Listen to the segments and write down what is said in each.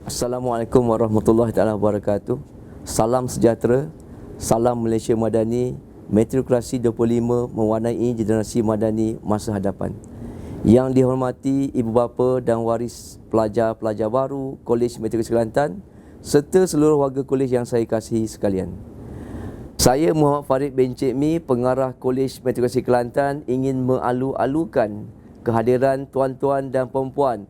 Assalamualaikum warahmatullahi taala wabarakatuh. Salam sejahtera, salam Malaysia Madani, Metrokrasi 25 mewarnai generasi madani masa hadapan. Yang dihormati ibu bapa dan waris pelajar-pelajar baru Kolej Metrokrasi Kelantan serta seluruh warga kolej yang saya kasihi sekalian. Saya Muhammad Farid bin Cik Mi, pengarah Kolej Metrokrasi Kelantan ingin mengalu-alukan kehadiran tuan-tuan dan puan-puan,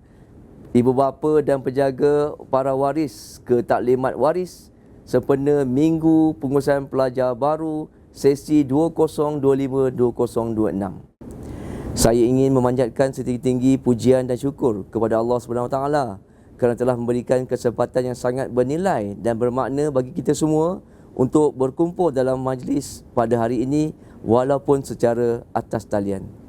ibu bapa dan penjaga para waris ke taklimat waris sempena Minggu Pengurusan Pelajar Baru sesi 2025-2026. Saya ingin memanjatkan setinggi-tinggi pujian dan syukur kepada Allah Taala kerana telah memberikan kesempatan yang sangat bernilai dan bermakna bagi kita semua untuk berkumpul dalam majlis pada hari ini walaupun secara atas talian.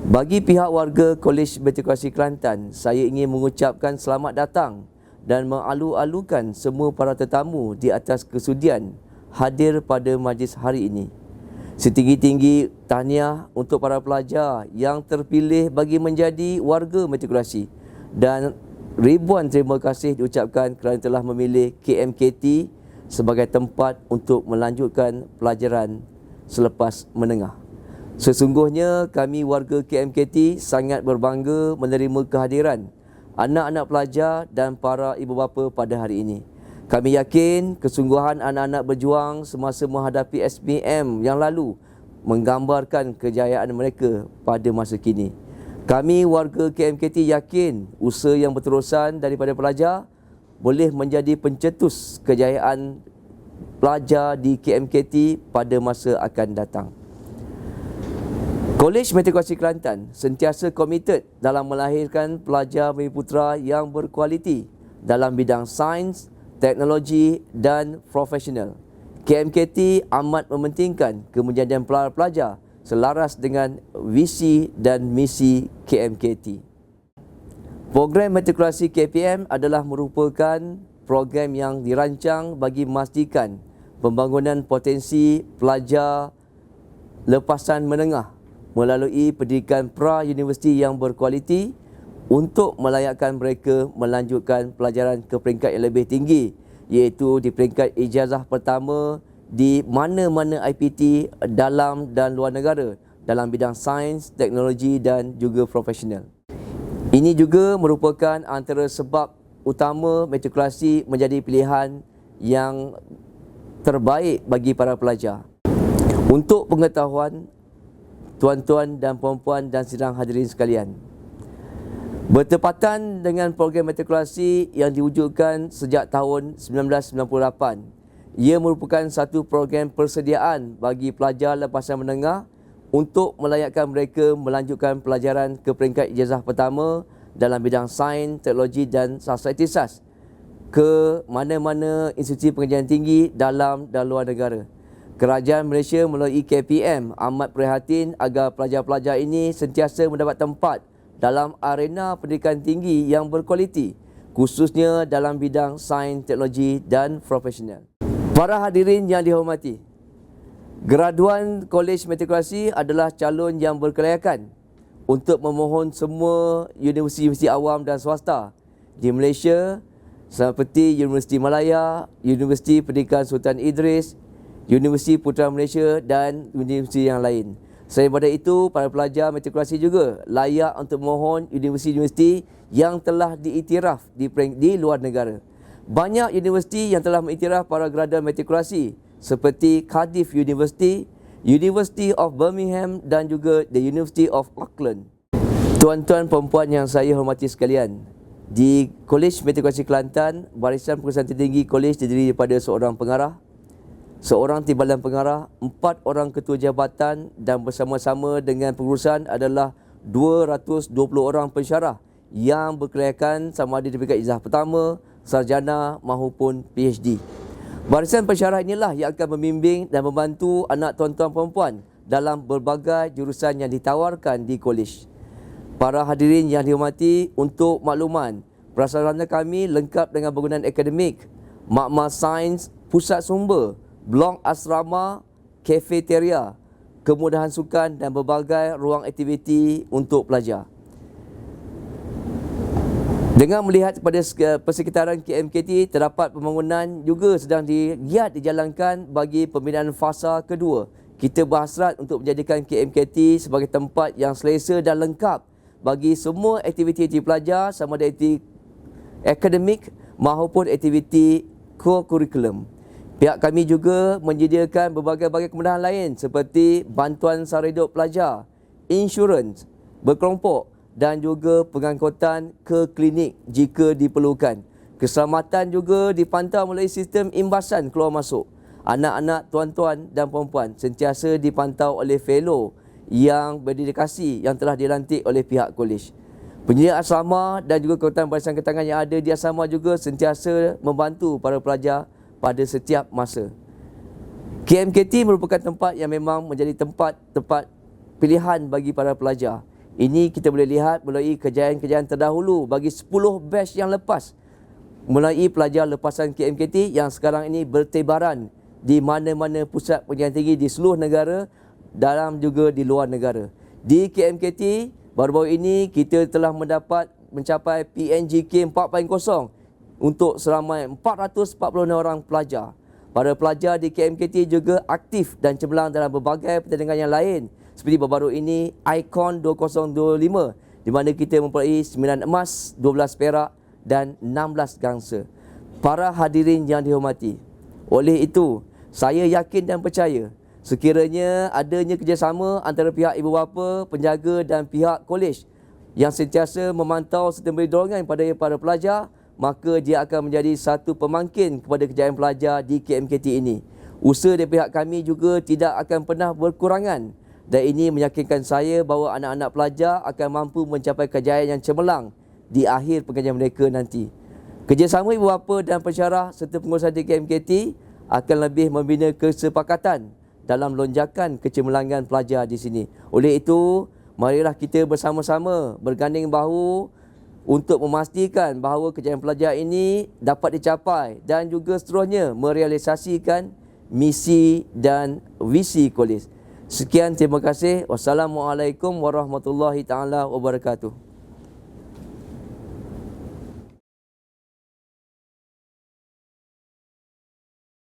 Bagi pihak warga Kolej Metrokrasi Kelantan, saya ingin mengucapkan selamat datang dan mengalu-alukan semua para tetamu di atas kesudian hadir pada majlis hari ini. Setinggi-tinggi tahniah untuk para pelajar yang terpilih bagi menjadi warga metrokrasi dan ribuan terima kasih diucapkan kerana telah memilih KMKT sebagai tempat untuk melanjutkan pelajaran selepas menengah. Sesungguhnya kami warga KMKT sangat berbangga menerima kehadiran anak-anak pelajar dan para ibu bapa pada hari ini. Kami yakin kesungguhan anak-anak berjuang semasa menghadapi SPM yang lalu menggambarkan kejayaan mereka pada masa kini. Kami warga KMKT yakin usaha yang berterusan daripada pelajar boleh menjadi pencetus kejayaan pelajar di KMKT pada masa akan datang. Kolej Metrokrasi Kelantan sentiasa komited dalam melahirkan pelajar putra yang berkualiti dalam bidang sains, teknologi dan profesional. KMKT amat mementingkan kemenjadian pelajar selaras dengan visi dan misi KMKT. Program Metrokrasi KPM adalah merupakan program yang dirancang bagi memastikan pembangunan potensi pelajar lepasan menengah melalui pendidikan pra-universiti yang berkualiti untuk melayakkan mereka melanjutkan pelajaran ke peringkat yang lebih tinggi iaitu di peringkat ijazah pertama di mana-mana IPT dalam dan luar negara dalam bidang sains, teknologi dan juga profesional. Ini juga merupakan antara sebab utama metrokrasi menjadi pilihan yang terbaik bagi para pelajar. Untuk pengetahuan tuan-tuan dan puan-puan dan sidang hadirin sekalian. Bertepatan dengan program metrokrasi yang diwujudkan sejak tahun 1998, ia merupakan satu program persediaan bagi pelajar lepasan menengah untuk melayakkan mereka melanjutkan pelajaran ke peringkat ijazah pertama dalam bidang sains, teknologi dan sastra ke mana-mana institusi pengajian tinggi dalam dan luar negara. Kerajaan Malaysia melalui KPM amat prihatin agar pelajar-pelajar ini sentiasa mendapat tempat dalam arena pendidikan tinggi yang berkualiti khususnya dalam bidang sains, teknologi dan profesional. Para hadirin yang dihormati, Graduan Kolej Metrokrasi adalah calon yang berkelayakan untuk memohon semua universiti-universiti awam dan swasta di Malaysia seperti Universiti Malaya, Universiti Pendidikan Sultan Idris, Universiti Putra Malaysia dan universiti yang lain. Selain daripada itu, para pelajar metrokrasi juga layak untuk memohon universiti-universiti yang telah diiktiraf di, di luar negara. Banyak universiti yang telah mengiktiraf para graduan metrokrasi seperti Cardiff University, University of Birmingham dan juga the University of Auckland. Tuan-tuan perempuan yang saya hormati sekalian, di Kolej Meteorologi Kelantan, barisan pengurusan tertinggi kolej terdiri daripada seorang pengarah, seorang timbalan pengarah, empat orang ketua jabatan dan bersama-sama dengan pengurusan adalah 220 orang pensyarah yang berkelayakan sama ada di peringkat ijazah pertama, sarjana maupun PhD. Barisan pensyarah inilah yang akan membimbing dan membantu anak tuan-tuan perempuan dalam berbagai jurusan yang ditawarkan di kolej. Para hadirin yang dihormati, untuk makluman, prasarana kami lengkap dengan bangunan akademik, makmal sains, pusat sumber, blok asrama, kafeteria, kemudahan sukan dan berbagai ruang aktiviti untuk pelajar. Dengan melihat kepada persekitaran KMKT terdapat pembangunan juga sedang digiat dijalankan bagi pembinaan fasa kedua. Kita berhasrat untuk menjadikan KMKT sebagai tempat yang selesa dan lengkap bagi semua aktiviti-aktiviti pelajar sama ada aktiviti akademik maupun aktiviti co-curriculum. Pihak kami juga menyediakan berbagai-bagai kemudahan lain seperti bantuan sara hidup pelajar, insurans, berkelompok dan juga pengangkutan ke klinik jika diperlukan. Keselamatan juga dipantau melalui sistem imbasan keluar masuk. Anak-anak, tuan-tuan dan puan-puan sentiasa dipantau oleh fellow yang berdedikasi yang telah dilantik oleh pihak kolej. Penyedia asrama dan juga kekuatan barisan ketangan yang ada di asrama juga sentiasa membantu para pelajar pada setiap masa. KMKT merupakan tempat yang memang menjadi tempat-tempat pilihan bagi para pelajar. Ini kita boleh lihat melalui kejayaan-kejayaan terdahulu bagi 10 batch yang lepas melalui pelajar lepasan KMKT yang sekarang ini bertebaran di mana-mana pusat pendidikan tinggi di seluruh negara dalam juga di luar negara. Di KMKT baru-baru ini kita telah mendapat mencapai PNGK 4.0 untuk seramai 446 orang pelajar. Para pelajar di KMKT juga aktif dan cemerlang dalam berbagai pertandingan yang lain seperti baru-baru ini Icon 2025 di mana kita mempunyai 9 emas, 12 perak dan 16 gangsa. Para hadirin yang dihormati, oleh itu saya yakin dan percaya sekiranya adanya kerjasama antara pihak ibu bapa, penjaga dan pihak kolej yang sentiasa memantau serta memberi dorongan kepada para pelajar maka dia akan menjadi satu pemangkin kepada kejayaan pelajar di KMKT ini. Usaha dari pihak kami juga tidak akan pernah berkurangan dan ini meyakinkan saya bahawa anak-anak pelajar akan mampu mencapai kejayaan yang cemerlang di akhir pengajian mereka nanti. Kerjasama ibu bapa dan pensyarah serta pengurusan di KMKT akan lebih membina kesepakatan dalam lonjakan kecemerlangan pelajar di sini. Oleh itu, marilah kita bersama-sama berganding bahu untuk memastikan bahawa kejayaan pelajar ini dapat dicapai dan juga seterusnya merealisasikan misi dan visi kolej. Sekian terima kasih. Wassalamualaikum warahmatullahi taala wabarakatuh.